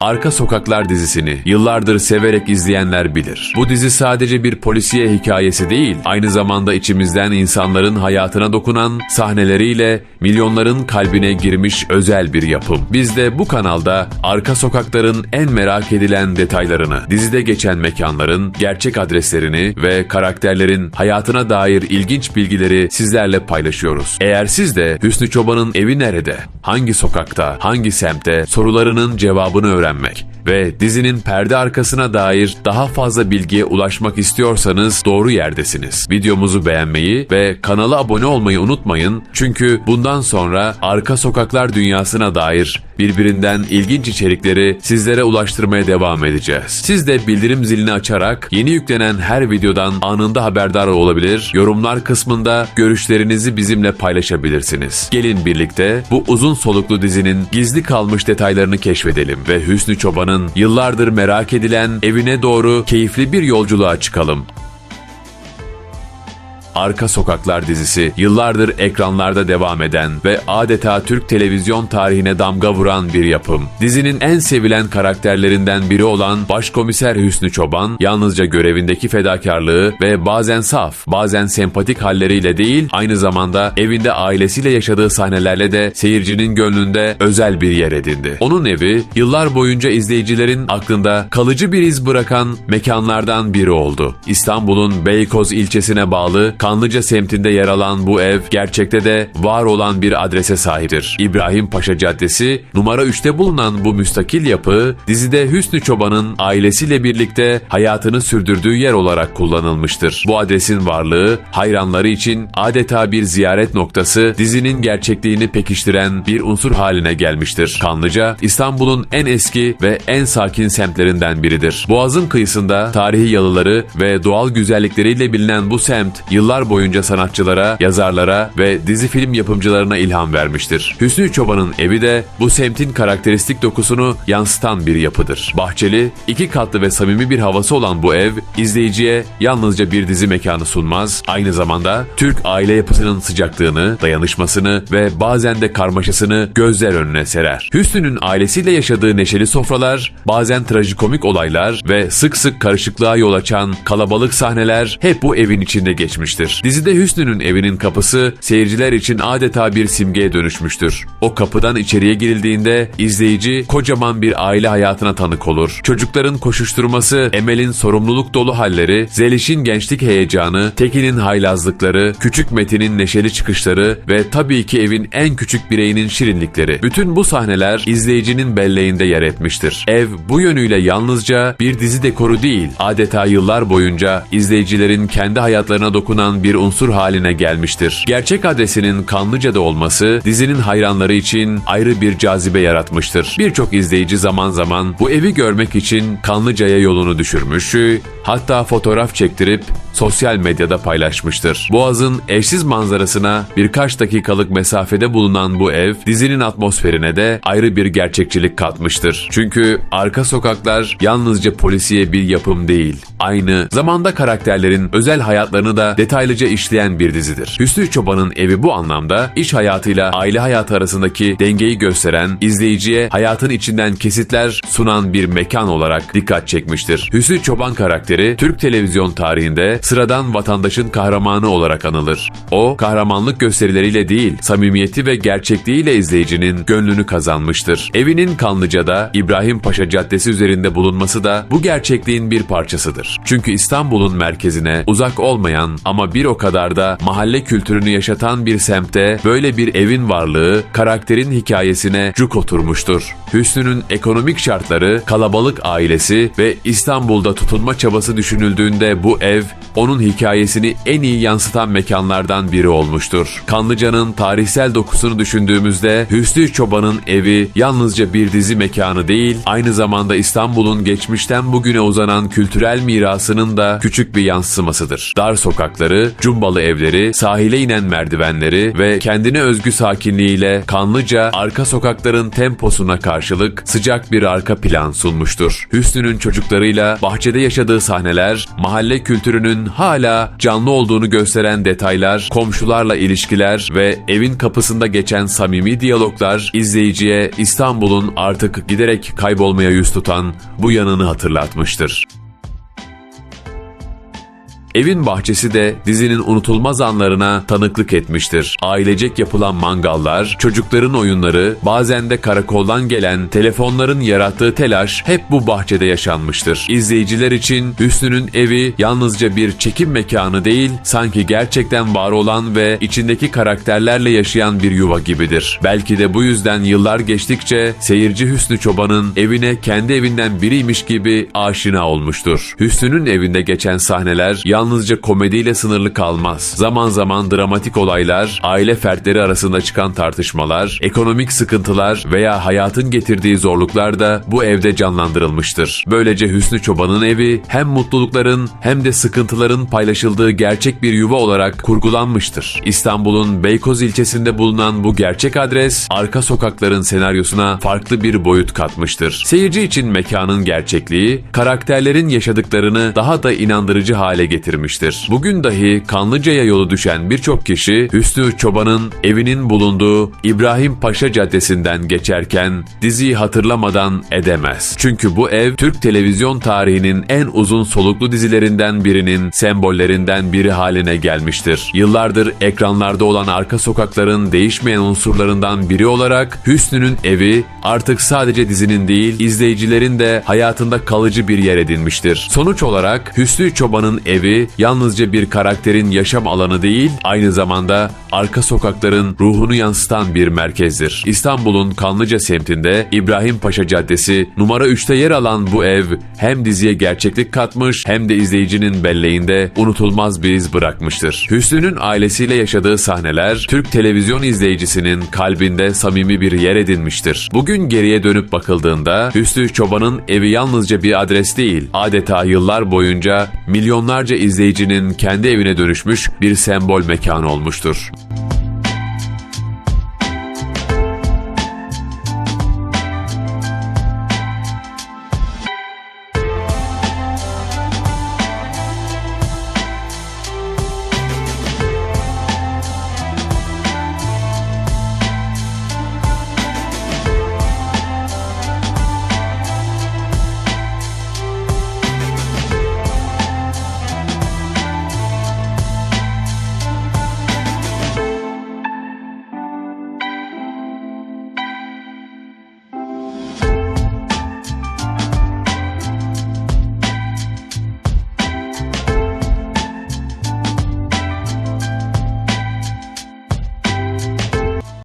Arka Sokaklar dizisini yıllardır severek izleyenler bilir. Bu dizi sadece bir polisiye hikayesi değil, aynı zamanda içimizden insanların hayatına dokunan sahneleriyle milyonların kalbine girmiş özel bir yapım. Biz de bu kanalda Arka Sokakların en merak edilen detaylarını, dizide geçen mekanların gerçek adreslerini ve karakterlerin hayatına dair ilginç bilgileri sizlerle paylaşıyoruz. Eğer siz de Hüsnü Çoban'ın evi nerede, hangi sokakta, hangi semtte sorularının cevabını öğrenmek ve dizinin perde arkasına dair daha fazla bilgiye ulaşmak istiyorsanız doğru yerdesiniz. Videomuzu beğenmeyi ve kanala abone olmayı unutmayın çünkü bundan sonra arka sokaklar dünyasına dair birbirinden ilginç içerikleri sizlere ulaştırmaya devam edeceğiz. Siz de bildirim zilini açarak yeni yüklenen her videodan anında haberdar olabilir, yorumlar kısmında görüşlerinizi bizimle paylaşabilirsiniz. Gelin birlikte bu uzun soluklu dizinin gizli kalmış detaylarını keşfedelim ve Hüsnü Çoban'ın yıllardır merak edilen evine doğru keyifli bir yolculuğa çıkalım. Arka Sokaklar dizisi yıllardır ekranlarda devam eden ve adeta Türk televizyon tarihine damga vuran bir yapım. Dizinin en sevilen karakterlerinden biri olan Başkomiser Hüsnü Çoban, yalnızca görevindeki fedakarlığı ve bazen saf, bazen sempatik halleriyle değil, aynı zamanda evinde ailesiyle yaşadığı sahnelerle de seyircinin gönlünde özel bir yer edindi. Onun evi, yıllar boyunca izleyicilerin aklında kalıcı bir iz bırakan mekanlardan biri oldu. İstanbul'un Beykoz ilçesine bağlı Kanlıca semtinde yer alan bu ev gerçekte de var olan bir adrese sahiptir. İbrahim Paşa Caddesi numara 3'te bulunan bu müstakil yapı dizide Hüsnü Çoban'ın ailesiyle birlikte hayatını sürdürdüğü yer olarak kullanılmıştır. Bu adresin varlığı hayranları için adeta bir ziyaret noktası dizinin gerçekliğini pekiştiren bir unsur haline gelmiştir. Kanlıca İstanbul'un en eski ve en sakin semtlerinden biridir. Boğaz'ın kıyısında tarihi yalıları ve doğal güzellikleriyle bilinen bu semt yıllar boyunca sanatçılara, yazarlara ve dizi film yapımcılarına ilham vermiştir. Hüsnü Çoban'ın evi de bu semtin karakteristik dokusunu yansıtan bir yapıdır. Bahçeli, iki katlı ve samimi bir havası olan bu ev, izleyiciye yalnızca bir dizi mekanı sunmaz, aynı zamanda Türk aile yapısının sıcaklığını, dayanışmasını ve bazen de karmaşasını gözler önüne serer. Hüsnü'nün ailesiyle yaşadığı neşeli sofralar, bazen trajikomik olaylar ve sık sık karışıklığa yol açan kalabalık sahneler hep bu evin içinde geçmiştir. Dizide Hüsnü'nün evinin kapısı seyirciler için adeta bir simgeye dönüşmüştür. O kapıdan içeriye girildiğinde izleyici kocaman bir aile hayatına tanık olur. Çocukların koşuşturması, Emel'in sorumluluk dolu halleri, Zeliş'in gençlik heyecanı, Tekin'in haylazlıkları, Küçük Metin'in neşeli çıkışları ve tabii ki evin en küçük bireyinin şirinlikleri. Bütün bu sahneler izleyicinin belleğinde yer etmiştir. Ev bu yönüyle yalnızca bir dizi dekoru değil, adeta yıllar boyunca izleyicilerin kendi hayatlarına dokunan bir unsur haline gelmiştir. Gerçek adresinin Kanlıca'da olması dizinin hayranları için ayrı bir cazibe yaratmıştır. Birçok izleyici zaman zaman bu evi görmek için Kanlıca'ya yolunu düşürmüş, hatta fotoğraf çektirip sosyal medyada paylaşmıştır. Boğaz'ın eşsiz manzarasına birkaç dakikalık mesafede bulunan bu ev dizinin atmosferine de ayrı bir gerçekçilik katmıştır. Çünkü arka sokaklar yalnızca polisiye bir yapım değil, aynı zamanda karakterlerin özel hayatlarını da detaylıca işleyen bir dizidir. Hüsnü Çoban'ın evi bu anlamda iş hayatıyla aile hayatı arasındaki dengeyi gösteren, izleyiciye hayatın içinden kesitler sunan bir mekan olarak dikkat çekmiştir. Hüsnü Çoban karakteri Türk televizyon tarihinde sıradan vatandaşın kahramanı olarak anılır. O, kahramanlık gösterileriyle değil, samimiyeti ve gerçekliğiyle izleyicinin gönlünü kazanmıştır. Evinin Kanlıca'da İbrahim Paşa Caddesi üzerinde bulunması da bu gerçekliğin bir parçasıdır. Çünkü İstanbul'un merkezine uzak olmayan ama bir o kadar da mahalle kültürünü yaşatan bir semtte böyle bir evin varlığı karakterin hikayesine cuk oturmuştur. Hüsnü'nün ekonomik şartları, kalabalık ailesi ve İstanbul'da tutunma çabası düşünüldüğünde bu ev onun hikayesini en iyi yansıtan mekanlardan biri olmuştur. Kanlıca'nın tarihsel dokusunu düşündüğümüzde Hüsnü Çoban'ın evi yalnızca bir dizi mekanı değil, aynı zamanda İstanbul'un geçmişten bugüne uzanan kültürel mirasının da küçük bir yansımasıdır. Dar sokakları, sokakları, cumbalı evleri, sahile inen merdivenleri ve kendine özgü sakinliğiyle kanlıca arka sokakların temposuna karşılık sıcak bir arka plan sunmuştur. Hüsnü'nün çocuklarıyla bahçede yaşadığı sahneler, mahalle kültürünün hala canlı olduğunu gösteren detaylar, komşularla ilişkiler ve evin kapısında geçen samimi diyaloglar izleyiciye İstanbul'un artık giderek kaybolmaya yüz tutan bu yanını hatırlatmıştır. Evin bahçesi de dizinin unutulmaz anlarına tanıklık etmiştir. Ailecek yapılan mangallar, çocukların oyunları, bazen de karakoldan gelen telefonların yarattığı telaş hep bu bahçede yaşanmıştır. İzleyiciler için Hüsnü'nün evi yalnızca bir çekim mekanı değil, sanki gerçekten var olan ve içindeki karakterlerle yaşayan bir yuva gibidir. Belki de bu yüzden yıllar geçtikçe seyirci Hüsnü Çoban'ın evine kendi evinden biriymiş gibi aşina olmuştur. Hüsnü'nün evinde geçen sahneler yalnızca komediyle sınırlı kalmaz. Zaman zaman dramatik olaylar, aile fertleri arasında çıkan tartışmalar, ekonomik sıkıntılar veya hayatın getirdiği zorluklar da bu evde canlandırılmıştır. Böylece Hüsnü Çoban'ın evi hem mutlulukların hem de sıkıntıların paylaşıldığı gerçek bir yuva olarak kurgulanmıştır. İstanbul'un Beykoz ilçesinde bulunan bu gerçek adres, arka sokakların senaryosuna farklı bir boyut katmıştır. Seyirci için mekanın gerçekliği, karakterlerin yaşadıklarını daha da inandırıcı hale getirmiştir. Bugün dahi Kanlıca'ya yolu düşen birçok kişi Hüsnü Çoban'ın evinin bulunduğu İbrahim Paşa Caddesi'nden geçerken diziyi hatırlamadan edemez. Çünkü bu ev Türk televizyon tarihinin en uzun soluklu dizilerinden birinin sembollerinden biri haline gelmiştir. Yıllardır ekranlarda olan arka sokakların değişmeyen unsurlarından biri olarak Hüsnü'nün evi artık sadece dizinin değil izleyicilerin de hayatında kalıcı bir yer edinmiştir. Sonuç olarak Hüsnü Çoban'ın evi yalnızca bir karakterin yaşam alanı değil, aynı zamanda arka sokakların ruhunu yansıtan bir merkezdir. İstanbul'un Kanlıca semtinde İbrahim Paşa Caddesi numara 3'te yer alan bu ev hem diziye gerçeklik katmış hem de izleyicinin belleğinde unutulmaz bir iz bırakmıştır. Hüsnü'nün ailesiyle yaşadığı sahneler Türk televizyon izleyicisinin kalbinde samimi bir yer edinmiştir. Bugün geriye dönüp bakıldığında Hüsnü Çoban'ın evi yalnızca bir adres değil, adeta yıllar boyunca milyonlarca izleyicinin kendi evine dönüşmüş bir sembol mekanı olmuştur.